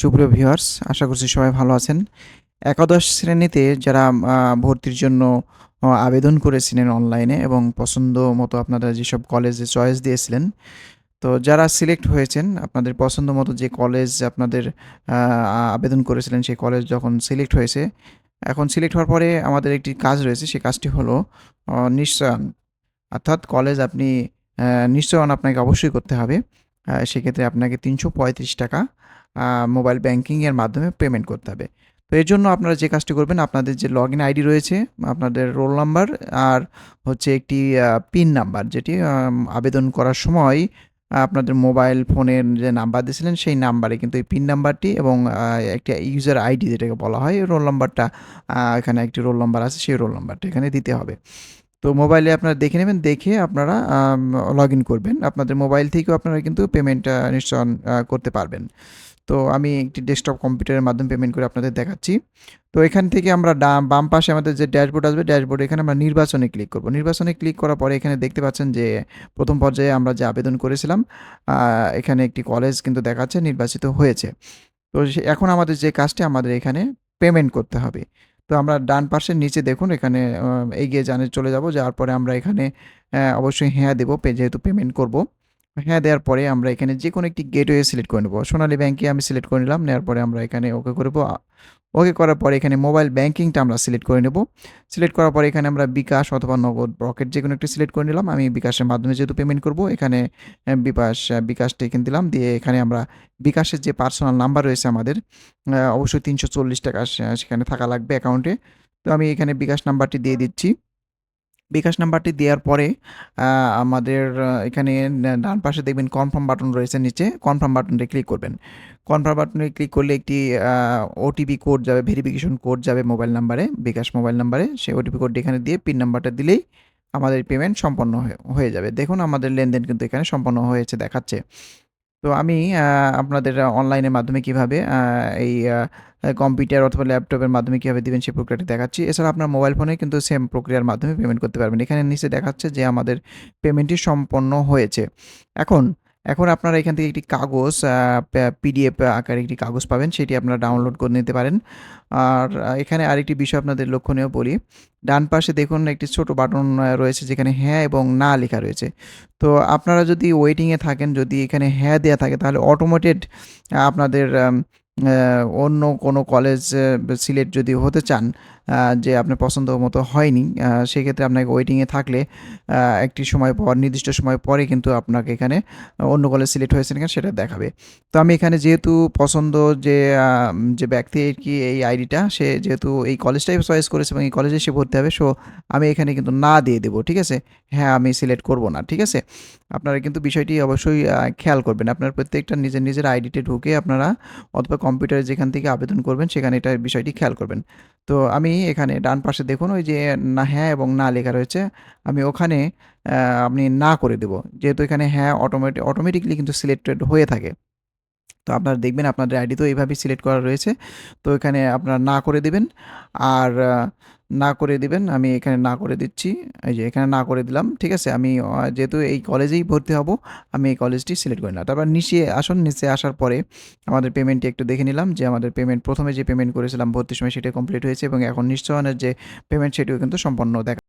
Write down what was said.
সুপ্রিয় ভিউয়ার্স, আশা করছি সবাই ভালো আছেন। একাদশ শ্রেণীতে যারা ভর্তির জন্য আবেদন করেছিলেন অনলাইনে এবং পছন্দ মতো আপনারা যেসব কলেজে চয়েস দিয়েছিলেন, তো যারা সিলেক্ট হয়েছেন, আপনাদের পছন্দ মতো যে কলেজ আপনাদের আবেদন করেছিলেন, সেই কলেজ যখন সিলেক্ট হয়েছে, এখন সিলেক্ট হওয়ার পরে আমাদের একটি কাজ রয়েছে, সেই কাজটি হলো নিশ্চয়ন। অর্থাৎ কলেজ আপনি নিশ্চয়ন আপনাকে অবশ্যই করতে হবে। সেক্ষেত্রে আপনাকে তিনশো পঁয়ত্রিশ টাকা মোবাইল ব্যাঙ্কিংয়ের মাধ্যমে পেমেন্ট করতে হবে। তো এর জন্য আপনারা যে কাজটি করবেন, আপনাদের যে লগ ইন আইডি রয়েছে, আপনাদের রোল নাম্বার আর হচ্ছে একটি পিন নাম্বার যেটি আবেদন করার সময় আপনাদের মোবাইল ফোনের যে নাম্বার দিয়েছিলেন, সেই নাম্বারে কিন্তু এই পিন নাম্বারটি এবং একটি ইউজার আইডি যেটাকে বলা হয় রোল নাম্বারটা এখানে একটি রোল নাম্বার আছে, সেই রোল নাম্বারটা এখানে দিতে হবে। তো মোবাইলে আপনারা দেখে নেবেন, দেখে আপনারা লগ ইন করবেন। আপনাদের মোবাইল থেকেও আপনারা কিন্তু পেমেন্ট নিশ্চয় করতে পারবেন। তো আমি একটি ডেস্কটপ কম্পিউটারের মাধ্যমে পেমেন্ট করে আপনাদের দেখাচ্ছি। তো এখান থেকে আমরা বাম পাশে আমাদের যে ড্যাশবোর্ড আসবে ড্যাশবোর্ডে এখানে আমরা নির্বাচনে ক্লিক করব। নির্বাচনে ক্লিক করার পরে এখানে দেখতে পাচ্ছেন যে প্রথম পর্যায়ে আমরা যে আবেদন করেছিলাম এখানে একটি কলেজ কিন্তু দেখাচ্ছে, নির্বাচিত হয়েছে। তো এখন আমাদের যে কাজটি, আমাদের এখানে পেমেন্ট করতে হবে। তো আমরা ডান পাশের নিচে দেখুন, এখানে এগিয়ে জানে চলে যাব। যাওয়ার পরে আমরা এখানে অবশ্যই হ্যাঁ দেবো যেহেতু পেমেন্ট করব। হ্যাঁ দেওয়ার পরে আমরা এখানে যে কোনো একটি গেটওয়ে সিলেক্ট করে নেব। সোনালী ব্যাঙ্কে আমি সিলেক্ট করে নিলাম, নেওয়ার পরে আমরা এখানে ওকে করব ওকে করার পরে এখানে মোবাইল ব্যাঙ্কিংটা আমরা সিলেক্ট করে নেব। সিলেক্ট করার পরে এখানে আমরা বিকাশ অথবা নগদ রকেট যে কোনো একটি সিলেক্ট করে নিলাম। আমি বিকাশের মাধ্যমে যেহেতু পেমেন্ট করব, এখানে বিকাশ বিকাশটা এখানে দিলাম। দিয়ে এখানে আমরা বিকাশের যে পার্সোনাল নাম্বার রয়েছে আমাদের অবশ্যই তিনশো চল্লিশ টাকা সেখানে থাকা লাগবে অ্যাকাউন্টে তো আমি এখানে বিকাশ নাম্বারটি দিয়ে দিচ্ছি। বিকাশ নাম্বারটি দেওয়ার পরে আমাদের এখানে ডান পাশে দেখবেন কনফার্ম বাটন রয়েছে নিচে। কনফার্ম বাটনে ক্লিক করবেন। কনফার্ম বাটনে ক্লিক করলে একটি ওটিপি কোড যাবে ভেরিফিকেশন কোড যাবে মোবাইল নাম্বারে বিকাশ মোবাইল নাম্বারে সেই ওটিপি কোডটি এখানে দিয়ে পিন নাম্বারটা দিলেই আমাদের পেমেন্ট সম্পন্ন হয়ে যাবে। দেখুন আমাদের লেনদেন কিন্তু এখানে সম্পন্ন হয়েছে, দেখাচ্ছে। তো আমি আপনাদের অনলাইনের মাধ্যমে কীভাবে এই কম্পিউটার অথবা ল্যাপটপের মাধ্যমে কীভাবে দেবেন সেই প্রক্রিয়াটি দেখাচ্ছি। এছাড়া আপনার মোবাইল ফোনে কিন্তু সেম প্রক্রিয়ার মাধ্যমে পেমেন্ট করতে পারবেন। এখানে নিচে দেখাচ্ছে যে আমাদের পেমেন্টটি সম্পন্ন হয়েছে। এখন এখন আপনারা এখান থেকে একটি কাগজ পিডিএফ আকারে একটি কাগজ পাবেন, সেটি আপনারা ডাউনলোড করে নিতে পারেন। আর এখানে আরেকটি বিষয় আপনাদের লক্ষণীয় বলি। ডান পাশে দেখুন একটি ছোট বাটন রয়েছে যেখানে হ্যাঁ এবং না লেখা রয়েছে। তো আপনারা যদি ওয়েটিংয়ে থাকেন, যদি এখানে হ্যাঁ দেওয়া থাকে, তাহলে অটোমেটেড আপনাদের অন্য কোনো কলেজ সিলেক্ট যদি হতে চান যে আপনার পছন্দ মতো হয়নি সেক্ষেত্রে আপনাকে ওয়েটিংয়ে থাকলে একটি সময় পর, নির্দিষ্ট সময় পরে কিন্তু আপনাকে এখানে অন্য কলেজ সিলেক্ট হয়েছে কিনা সেটা দেখাবে। তো আমি এখানে যেহেতু পছন্দ যে যে ব্যক্তি কি এই আইডিটা সে যেহেতু এই কলেজটাই চয়েস করেছে এবং এই কলেজে সে ভর্তি হবে সো আমি এখানে কিন্তু না দিয়ে দেবো, ঠিক আছে? হ্যাঁ আমি সিলেক্ট করব না, ঠিক আছে? আপনারা কিন্তু বিষয়টি অবশ্যই খেয়াল করবেন। আপনার প্রত্যেকটা নিজের নিজের আইডিতে ঢুকে আপনারা অথবা কম্পিউটারে যেখান থেকে আবেদন করবেন, সেখানে এটার বিষয়টি খেয়াল করবেন। তো আমি এখানে ডান পাশে দেখুন ওই যে না হ্যাঁ এবং না লেখা রয়েছে, আমি ওখানে আপনি না করে দেব। যেহেতু এখানে হ্যাঁ অটোমেটিক অটোমেটিকলি কিন্তু সিলেক্টেড হয়ে থাকে। তো আপনারা দেখবেন আপনাদের আইডি তো এইভাবেই সিলেক্ট করা রয়েছে। তো এখানে আপনারা না করে দিবেন। আর না করে দিবেন, আমি এখানে না করে দিচ্ছি। এই যে এখানে না করে দিলাম, ঠিক আছে? আমি যেহেতু এই কলেজেই ভর্তি হব, আমি এই কলেজটি সিলেক্ট করি না। তারপর নিচে আসুন, নিচে আসার পরে আমাদের পেমেন্টটি একটু দেখে নিলাম যে আমাদের পেমেন্ট প্রথমে যে পেমেন্ট করেছিলাম ভর্তির সময় সেটা কমপ্লিট হয়েছে এবং এখন নিশ্চয়নের যে পেমেন্ট সেটিও কিন্তু সম্পন্ন দেখা